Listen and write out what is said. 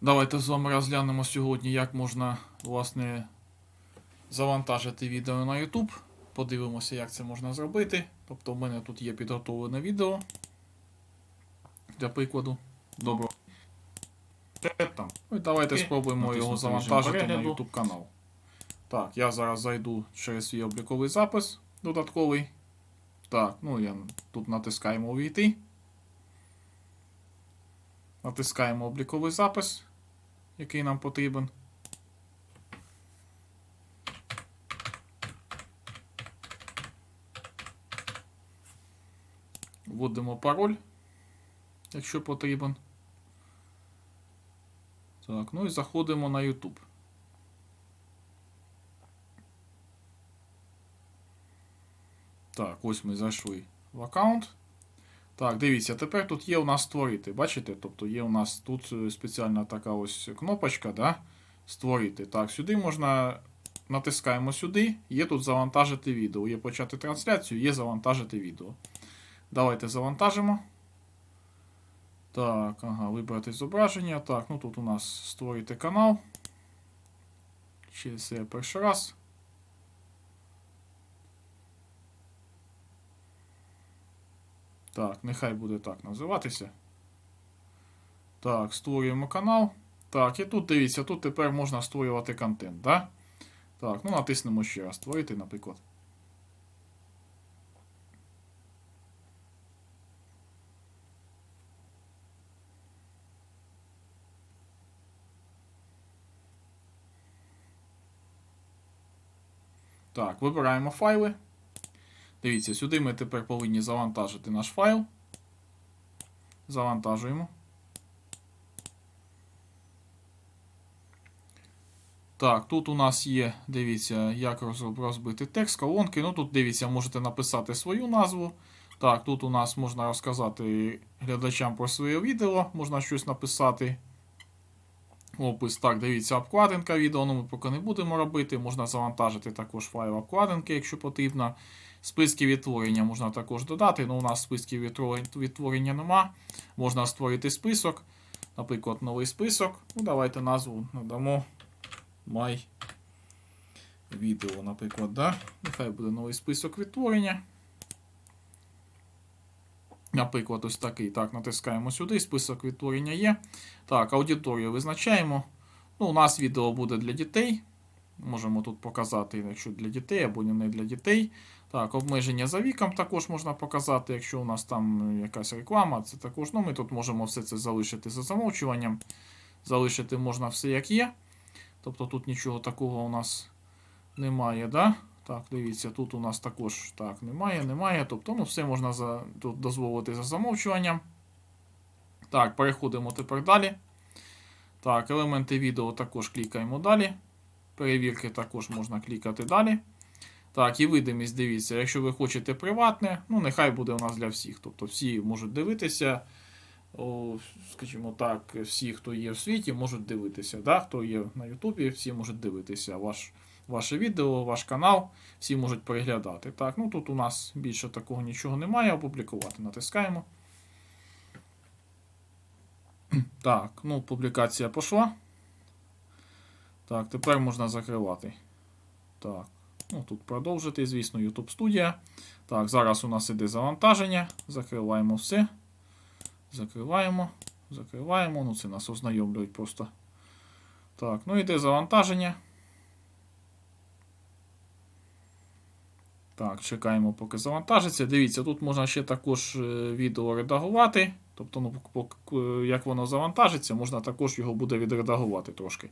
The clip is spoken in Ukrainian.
Давайте з вами розглянемо сьогодні, як можна власне завантажити відео на YouTube. Подивимося, як це можна зробити. Тобто, в мене тут є підготовлене відео. Для прикладу. Добро. Там. Ну, і давайте І спробуємо його натиснути режим завантажити на. YouTube канал. Так, я зараз зайду через свій обліковий запис додатковий. Так, ну я тут натискаємо увійти. Натискаємо обліковий запис, який нам потрібен. Вводимо пароль, якщо потрібен. Так, ну і заходимо на YouTube. Так, ось ми зайшли в аккаунт. Так, дивіться, тепер тут є у нас створити. Бачите? Тобто є у нас тут е, спеціальна така ось кнопочка, да? Створити. Так, сюди можна. Натискаємо сюди, є тут завантажити відео. Є почати трансляцію, є завантажити відео. Давайте завантажимо. Так, ага, вибрати зображення. Так, ну тут у нас створити канал. Це перший раз. Так, нехай буде так називатися. Так, створюємо канал. Так, і тут дивіться, тут тепер можна створювати контент, да? Так, ну натиснемо ще раз. Створити, наприклад. Так, вибираємо файли. Дивіться, сюди ми тепер повинні завантажити наш файл. Завантажуємо. Так, тут у нас є, дивіться, як розбити текст, колонки. Ну тут дивіться, можете написати свою назву. Так, тут у нас можна розказати глядачам про своє відео, можна щось написати. Опис, так, дивіться, обкладинка відео, ну ми поки не будемо робити. Можна завантажити також файл обкладинки, якщо потрібно. Списки відтворення можна також додати. Ну, у нас списків відтворення нема. Можна створити список. Наприклад, новий список. Ну, давайте назву надамо My наприклад, да? Нехай буде новий список відтворення. Наприклад, ось такий. Так, натискаємо сюди, список відтворення є. Так, аудиторію визначаємо. Ну, у нас відео буде для дітей. Можемо тут показати, якщо для дітей або не для дітей. Так, обмеження за віком також можна показати, якщо у нас там якась реклама, це також. Ну, ми тут можемо все це залишити за замовчуванням. Залишити можна все як є. Тобто тут нічого такого у нас немає, да? Так, дивіться, тут у нас також так, немає, немає. Тобто, ну, все можна за, тут дозволити за замовчуванням. Так, переходимо тепер далі. Так, елементи відео також клікаємо далі. Перевірки також можна клікати далі. Так, і видимість, дивіться, якщо ви хочете приватне, ну нехай буде у нас для всіх. Тобто всі можуть дивитися. О, скажімо так, всі, хто є в світі, можуть дивитися. Да? Хто є на Ютубі, всі можуть дивитися ваш, ваше відео, ваш канал, всі можуть переглядати. Так, ну тут у нас більше такого нічого немає. Опублікувати. Натискаємо. Так, ну, публікація пішла. Так, тепер можна закривати. Так. Ну, тут продовжити, звісно, YouTube студія. Так, зараз у нас іде завантаження. Закриваємо все. Закриваємо. Закриваємо. Ну, це нас ознайомлюють просто. Так, ну іде завантаження. Так, чекаємо, поки завантажиться. Дивіться, тут можна ще також е, відео редагувати. Тобто, ну, пок- як воно завантажиться, можна також його буде відредагувати трошки.